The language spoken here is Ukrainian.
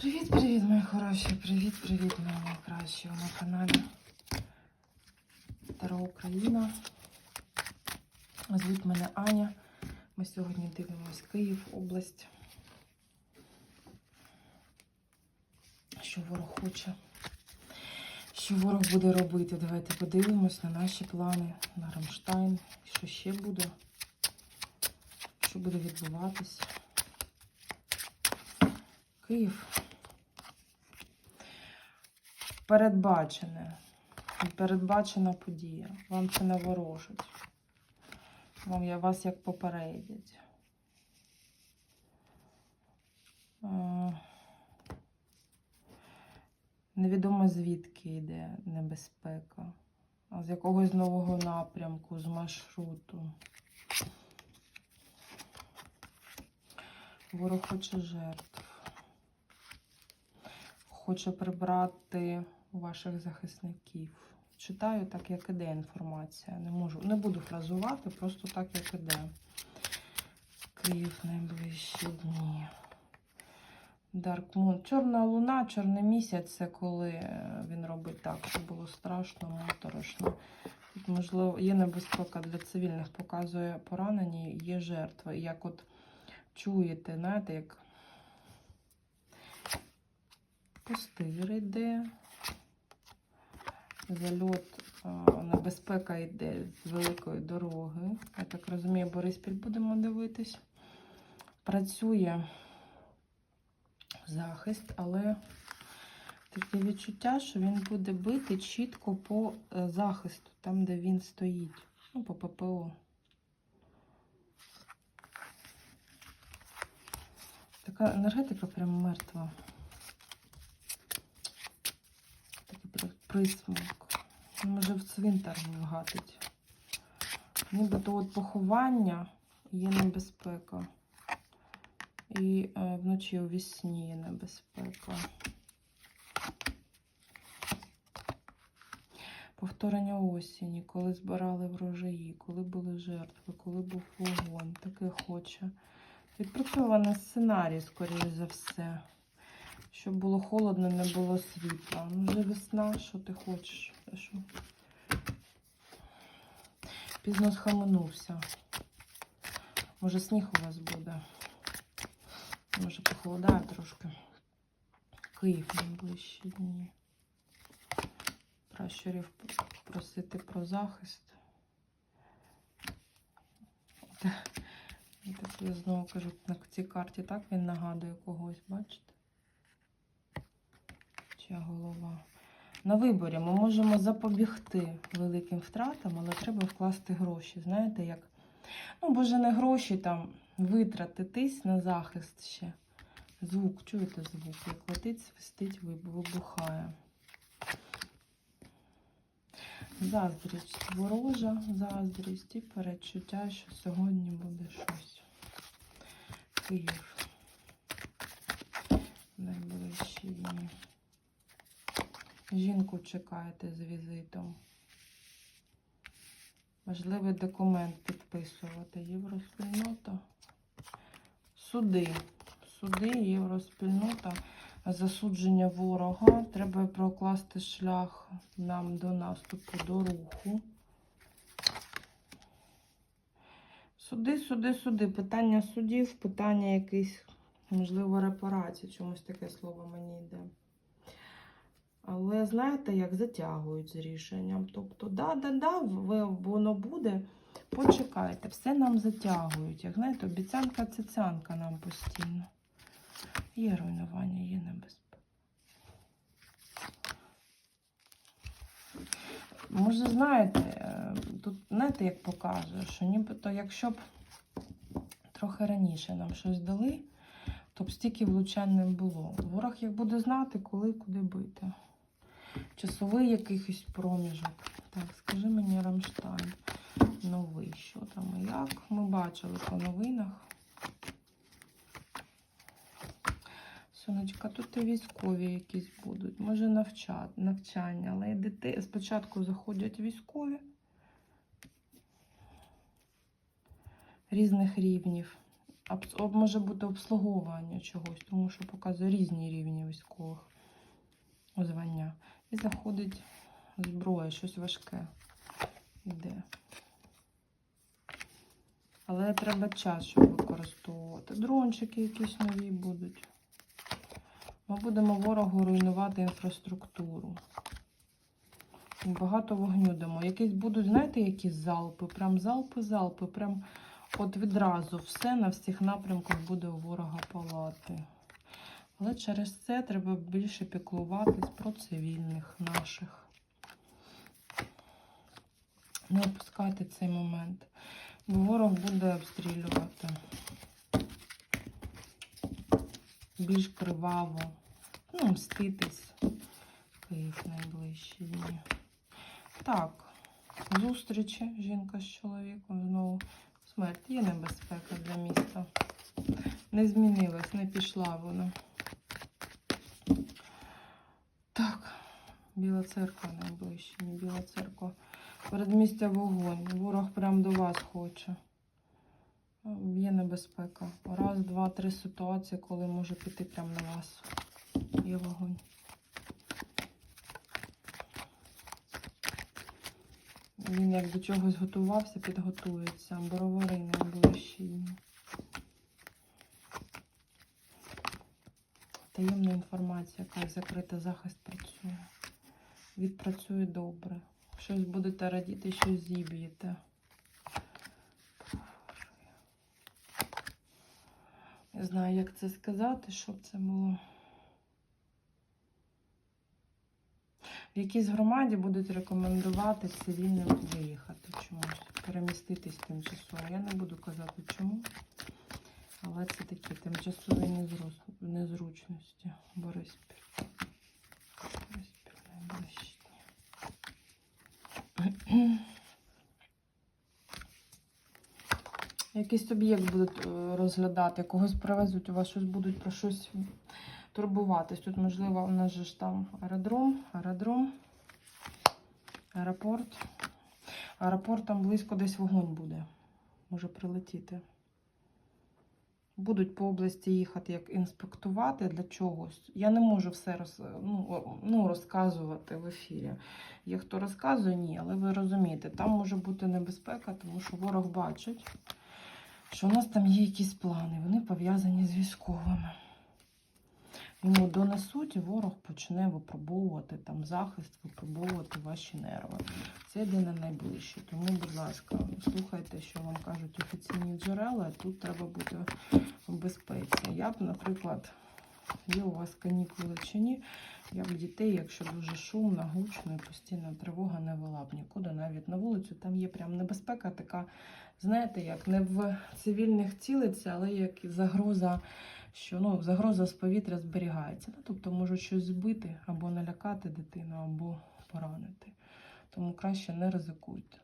Привіт-привіт, мої хороші! Привіт-привіт, мої найкращі на каналі Таро Україна. Звуть мене Аня. Ми сьогодні дивимось Київ, область. Що ворог хоче? Що ворог буде робити? Давайте подивимось на наші плани, на Рамштайн. Що ще буде? Що буде відбуватись? Київ. Передбачене. Передбачена подія. Вам це не ворожить. Я вас як попередять. Е, Невідомо звідки йде небезпека. А з якогось нового напрямку, з маршруту. Ворог хоче жертв. Хоче прибрати ваших захисників. Читаю так, як іде інформація. Не можу, не буду фразувати, просто так, як іде. Київ найближчі дні. Dark Moon. Чорна луна, чорний місяць це коли е, він робить так, щоб було страшно, моторошно. Тут, можливо, є небезпека для цивільних, показує поранені, є жертви. Як от чуєте, знаєте, як пустир йде, зальот, небезпека йде з великої дороги. Я так розумію, Бориспіль будемо дивитись. Працює захист, але таке відчуття, що він буде бити чітко по е, захисту, там, де він стоїть. Ну, по ППО. Така енергетика прям мертва. Присмак. Може в цвинтар вгатить. Нібито от поховання є небезпека. І е, вночі у вісні є небезпека. Повторення осені, коли збирали врожаї, коли були жертви, коли був вогонь, таке хоче. Відпрацьований сценарій, скоріш за все. Щоб було холодно, не було світла. Ну, вже весна, що ти хочеш? Що? Пізно схаменувся. Може, сніг у вас буде. Може, похолодає трошки. Київ найближчі дні. Пращурів просити про захист. Так я знову кажу, на цій карті так він нагадує когось, бачите? Чия голова. На виборі ми можемо запобігти великим втратам, але треба вкласти гроші. Знаєте, як, ну, боже, не гроші там витратитись на захист ще. Звук, чуєте звук? Як летить, свистить, вибухає. Заздрість ворожа, заздрість і передчуття, що сьогодні буде щось. Київ. Найближчі дні. Жінку чекаєте з візитом. Важливий документ підписувати. Євроспільнота. Суди. Суди, євроспільнота, засудження ворога. Треба прокласти шлях нам до наступу, до руху. Суди, суди, суди. Питання судів, питання якихось, можливо, репарацій. Чомусь таке слово мені йде. Але знаєте, як затягують з рішенням. Тобто, да-да-да, воно буде. Почекайте, все нам затягують. Як знаєте, обіцянка цицянка нам постійно. Є руйнування, є небезпека. Може, знаєте, тут знаєте, як показує, що нібито, якщо б трохи раніше нам щось дали, то б стільки влучань не було. Ворог як буде знати, коли куди бити. Часовий якийсь проміжок. Так, скажи мені Рамштайн. Новий. Що там і як? Ми бачили по новинах. Сонечка, тут і військові якісь будуть. Може навчання, але і дити... спочатку заходять військові різних рівнів. Об- Може бути обслуговування чогось, тому що показує різні рівні військових звання. І заходить зброя, щось важке. Іде. Але треба час, щоб використовувати. Дрончики якісь нові будуть. Ми будемо ворогу руйнувати інфраструктуру. Багато вогню дамо. Якісь будуть, знаєте, які залпи? Прям залпи, залпи. Прям от відразу все на всіх напрямках буде у ворога палати. Але через це треба більше піклуватись про цивільних наших. Не опускати цей момент. Бо ворог буде обстрілювати більш криваво. Ну, мститись. Київ найближчі дні. Так, зустрічі жінка з чоловіком знову. Смерть є небезпека для міста. Не змінилась, не пішла вона. Так, Біла церква найближче, не Біла церква. Передмістя вогонь. Ворог прям до вас хоче. Є небезпека. Раз, два, три ситуації, коли може піти прямо на вас. Є вогонь. Він як до чогось готувався, підготується. Боровари найближчі. Таємна інформація, яка закрита захист працює. Відпрацює добре. Щось будете радіти, щось зіб'єте. Не знаю, як це сказати, щоб це було. В якійсь громаді будуть рекомендувати цивільним виїхати чомусь, переміститись тимчасово. Я не буду казати чому, але це такі тимчасові незру- незручності. Бориспіль. Бориспіль. Якийсь об'єкт будуть е, розглядати, когось привезуть, у вас щось будуть про щось турбуватись. Тут, можливо, у нас же ж там аеродром, аеродром, аеропорт. Аеропорт там близько десь вогонь буде. Може прилетіти. Будуть по області їхати як інспектувати для чогось. Я не можу все роз, ну, ну, розказувати в ефірі. Є хто розказує, ні, але ви розумієте, там може бути небезпека, тому що ворог бачить, що у нас там є якісь плани, вони пов'язані з військовими. Йому донесуть, і ворог почне випробовувати там захист, випробовувати ваші нерви. Це йде на найближче. Тому, будь ласка, слухайте, що вам кажуть офіційні джерела. Тут треба бути в безпеці. Я б, наприклад, є у вас канікули чи ні, я б дітей, якщо дуже шумно, гучно і постійна тривога, не вела б нікуди, навіть на вулицю. Там є прям небезпека, така, знаєте, як не в цивільних цілиться, але як загроза що ну, загроза з повітря зберігається. Ну, тобто можуть щось збити або налякати дитину, або поранити. Тому краще не ризикуйте.